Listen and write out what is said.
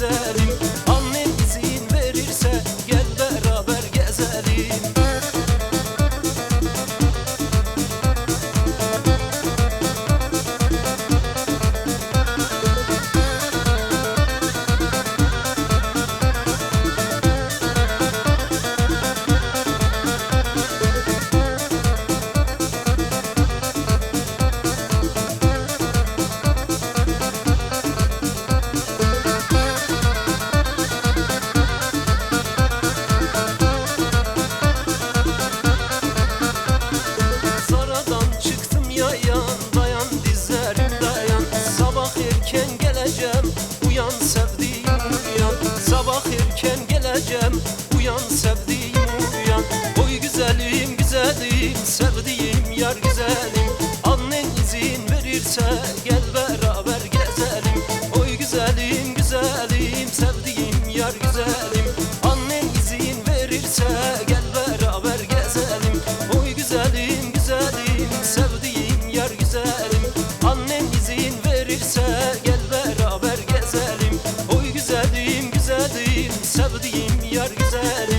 desert. güzelim. Annen izin verirse gel beraber gezelim. Oy güzelim güzelim sevdiğim yar güzelim. Annen izin verirse gel beraber gezelim. Oy güzelim güzelim sevdiğim yar güzelim. Annen izin verirse gel beraber gezelim. Oy güzelim güzelim sevdiğim yar güzelim.